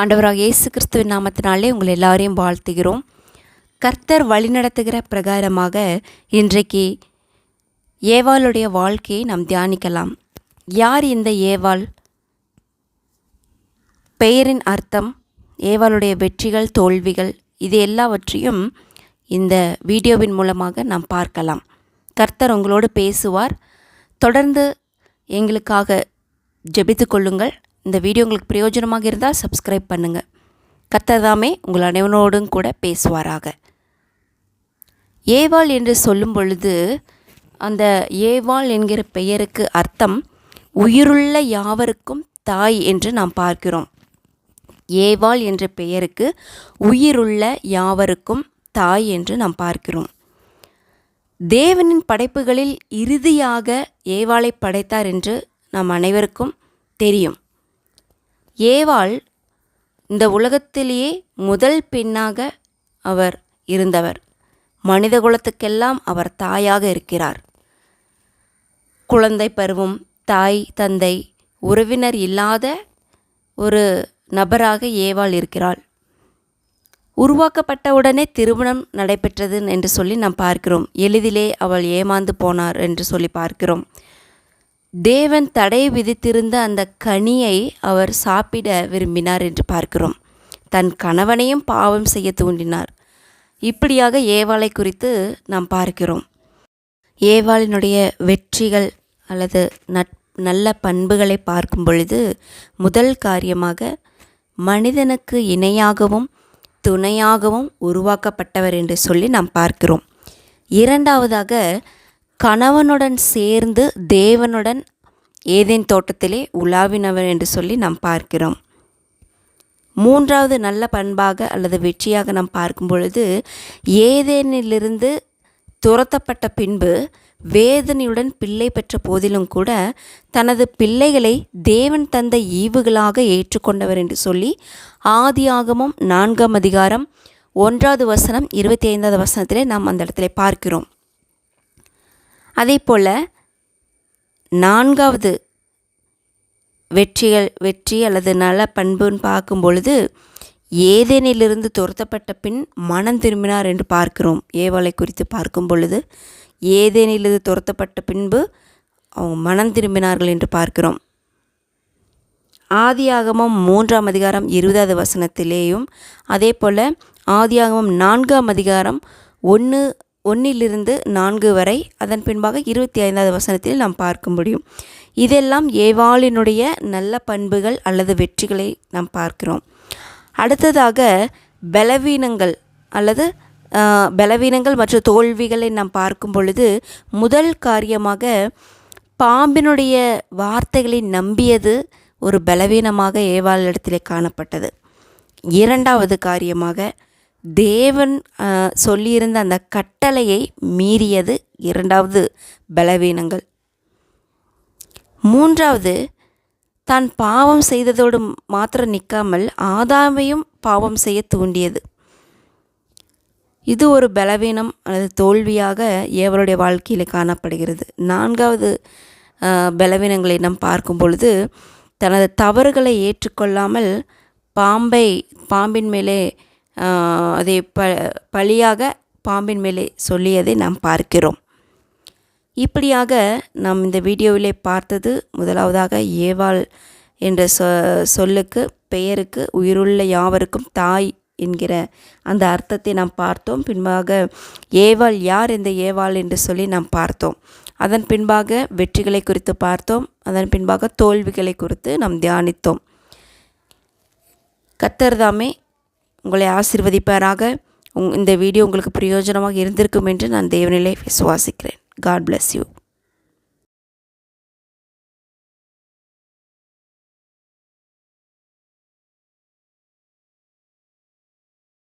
ஆண்டவராக இயேசு கிறிஸ்துவின் நாமத்தினாலே உங்களை எல்லாரையும் வாழ்த்துகிறோம். கர்த்தர் வழிநடத்துகிற பிரகாரமாக இன்றைக்கு ஏவாளுடைய வாழ்க்கையை நாம் தியானிக்கலாம். யார் இந்த ஏவாள்? பெயரின் அர்த்தம் ஏவாளுடைய வெற்றிகள் தோல்விகள் இது எல்லாவற்றையும் இந்த வீடியோவின் மூலமாக நாம் பார்க்கலாம். கர்த்தர் உங்களோடு பேசுவார். தொடர்ந்து எங்களுக்காக ஜெபித்து கொள்ளுங்கள். இந்த வீடியோ உங்களுக்கு பிரயோஜனமாக இருந்தால் சப்ஸ்கிரைப் பண்ணுங்கள் கத்ததாமே உங்கள் அனைவனோடும் கூட பேசுவாராக. ஏவாள் என்று சொல்லும் பொழுது அந்த ஏவாள் என்கிற பெயருக்கு அர்த்தம் உயிருள்ள யாவருக்கும் தாய் என்று நாம் பார்க்கிறோம். ஏவாள் என்ற பெயருக்கு உயிருள்ள யாவருக்கும் தாய் என்று நாம் பார்க்கிறோம். தேவனின் படைப்புகளில் இறுதியாக ஏவாளை படைத்தார் என்று நாம் அனைவருக்கும் தெரியும். ஏவாள் இந்த உலகத்திலேயே முதல் பெண்ணாக அவர் இருந்தவர். மனித குலத்துக்கெல்லாம் அவர் தாயாக இருக்கிறார். குழந்தை பருவம் தாய் தந்தை உறவினர் இல்லாத ஒரு நபராக ஏவாள் இருக்கிறாள். உருவாக்கப்பட்டவுடனே திருமணம் நடைபெற்றது என்று சொல்லி நாம் பார்க்கிறோம். எளிதிலே அவள் ஏமாந்து போனார் என்று சொல்லி பார்க்கிறோம். தேவன் தடை விதித்திருந்த அந்த கனியை அவர் சாப்பிட விரும்பினார் என்று பார்க்கிறோம். தன் கணவனையும் பாவம் செய்ய தூண்டினார். இப்படியாக ஏவாளை குறித்து நாம் பார்க்கிறோம். ஏவாளினுடைய வெற்றிகள் அல்லது நட் நல்ல பண்புகளை பார்க்கும் பொழுது முதல் காரியமாக மனிதனுக்கு இணையாகவும் துணையாகவும் உருவாக்கப்பட்டவர் என்று சொல்லி நாம் பார்க்கிறோம். இரண்டாவதாக கணவனுடன் சேர்ந்து தேவனுடன் ஏதேன் தோட்டத்திலே உலாவினவர் என்று சொல்லி நாம் பார்க்கிறோம். மூன்றாவது நல்ல பண்பாக அல்லது வெற்றியாக நாம் பார்க்கும் பொழுது ஏதேனிலிருந்து துரத்தப்பட்ட பின்பு வேதனையுடன் பிள்ளை பெற்ற போதிலும் கூட தனது பிள்ளைகளை தேவன் தந்த ஈவுகளாக ஏற்றுக்கொண்டவர் என்று சொல்லி ஆதியாகமும் நான்காம் அதிகாரம் ஒன்றாவது வசனம் இருபத்தி ஐந்தாவது வசனத்திலே நாம் அந்த இடத்துல பார்க்கிறோம். அதே போல் நான்காவது வெற்றிகள் வெற்றி அல்லது நல பண்புன்னு பார்க்கும் பொழுது ஏதேனிலிருந்து துரத்தப்பட்ட பின் மனம் திரும்பினார் என்று பார்க்கிறோம். ஏவாளை குறித்து பார்க்கும் பொழுது ஏதேனிலிருந்து துரத்தப்பட்ட பின்பு அவங்க மனம் திரும்பினார்கள் என்று பார்க்கிறோம். ஆதியாகமம் மூன்றாம் அதிகாரம் இருபதாவது வசனத்திலேயும் அதே போல் ஆதியாகமம் நான்காம் அதிகாரம் ஒன்று ஒன்றிலிருந்து நான்கு வரை அதன் பின்பாக இருபத்தி ஐந்தாவது வசனத்தில் நாம் பார்க்க முடியும். இதெல்லாம் ஏவாளினுடைய நல்ல பண்புகள் அல்லது வெற்றிகளை நாம் பார்க்கிறோம். அடுத்ததாக பலவீனங்கள் அல்லது பலவீனங்கள் மற்றும் தோல்விகளை நாம் பார்க்கும் பொழுது முதல் காரியமாக பாம்பினுடைய வார்த்தைகளை நம்பியது ஒரு பலவீனமாக ஏவாள் இடத்திலே காணப்பட்டது. இரண்டாவது காரியமாக தேவன் சொல்லியிருந்த அந்த கட்டளையை மீறியது இரண்டாவது பலவீனங்கள். மூன்றாவது தான் பாவம் செய்ததோடு மாத்திரம் நிற்காமல் ஆதாமையும் பாவம் செய்ய தூண்டியது. இது ஒரு பலவீனம் அல்லது தோல்வியாக ஏவருடைய வாழ்க்கையில் காணப்படுகிறது. நான்காவது பலவீனங்களை நாம் பார்க்கும் பொழுது தனது தவறுகளை ஏற்றுக்கொள்ளாமல் பாம்பை பாம்பின் மேலே அதை ப பழியாக பாம்பின் மேலே சொல்லியதை நாம் பார்க்கிறோம். இப்படியாக நாம் இந்த வீடியோவிலே பார்த்தது முதலாவதாக ஏவாள் என்ற சொ சொல்லுக்கு பெயருக்கு உயிருள்ள யாவருக்கும் தாய் என்கிற அந்த அர்த்தத்தை நாம் பார்த்தோம். பின்பாக ஏவாள் யார் இந்த ஏவாள் என்று சொல்லி நாம் பார்த்தோம். அதன் பின்பாக வெற்றிகளை குறித்து பார்த்தோம். அதன் பின்பாக தோல்விகளை குறித்து நாம் தியானித்தோம். கத்தர்தாமே உங்களை ஆசிர்வதிப்பாராக. இந்த வீடியோ உங்களுக்கு பிரயோஜனமாக இருந்திருக்கும் என்று நான் தேவனிலே விசுவாசிக்கிறேன். God bless you